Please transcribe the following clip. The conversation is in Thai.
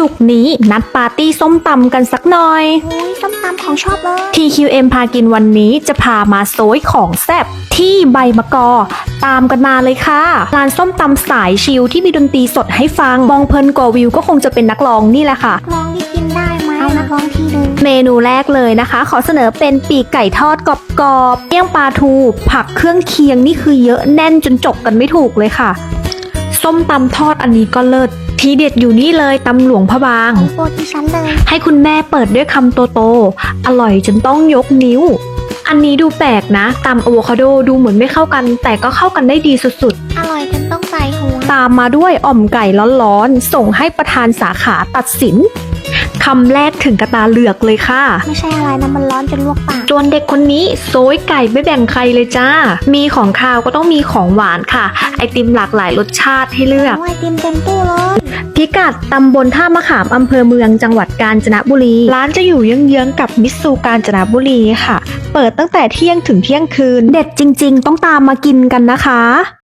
สุกร์นี้นัดปาร์ตี้ส้มตำกันสักหน่อย อุ้ยส้มตำของชอบเลย TQM พากินวันนี้จะพามาโซยของแซ่บที่ใบมะกอ ตามกันมาเลยค่ะ ร้านส้มตำสายชิลที่มีดนตรีสดให้ฟัง มองเพลินกว่าวิวก็คงจะเป็นนักร้องนี่แหละค่ะ ลองที่กินได้ไหมเอานักร้องที่หนึ่งเมนูแรกเลยนะคะ ขอเสนอเป็นปีกไก่ทอดกรอบๆเมี่ยงปลาทู ผักเครื่องเคียงนี่คือเยอะแน่นจนจบกันไม่ถูกเลยค่ะ ส้มตำทอดอันนี้ก็เลิศ ทีเด็ดอยู่นี่เลยตำหลวงพระบาง โปรดที่ฉันเลย ให้คุณแม่เปิดด้วยคำโตๆ อร่อยจนต้องยกนิ้ว อันนี้ดูแปลกนะตำอะโวคาโดดูเหมือนไม่เข้ากัน แต่ก็เข้ากันได้ดีสุดอร่อยจนต้องใส่หัว ๆ ตามมาด้วยอ่อมไก่ร้อนๆ ส่งให้ประธานสาขาตัดสิน คำแรกถึงกระตาเหลือกเลยค่ะ ไม่ใช่อะไรนะมันร้อนจนลวกปากส่วนเด็กคนนี้โซยไก่ไม่แบ่งใครเลยจ้า มีของคาวก็ต้องมีของหวานค่ะ ไอติมหลากหลายรสชาติให้เลือก โอ้ยเต็มเต็มตู้เลยพิกัดตำบลท่ามะขามอำเภอเมืองจังหวัดกาญจนบุรี ร้านจะอยู่เยื้องๆกับมิสซูกาญจนบุรีค่ะ เปิดตั้งแต่เที่ยงถึงเที่ยงคืน เด็ดจริง ๆ ต้องตามมากินกันนะคะ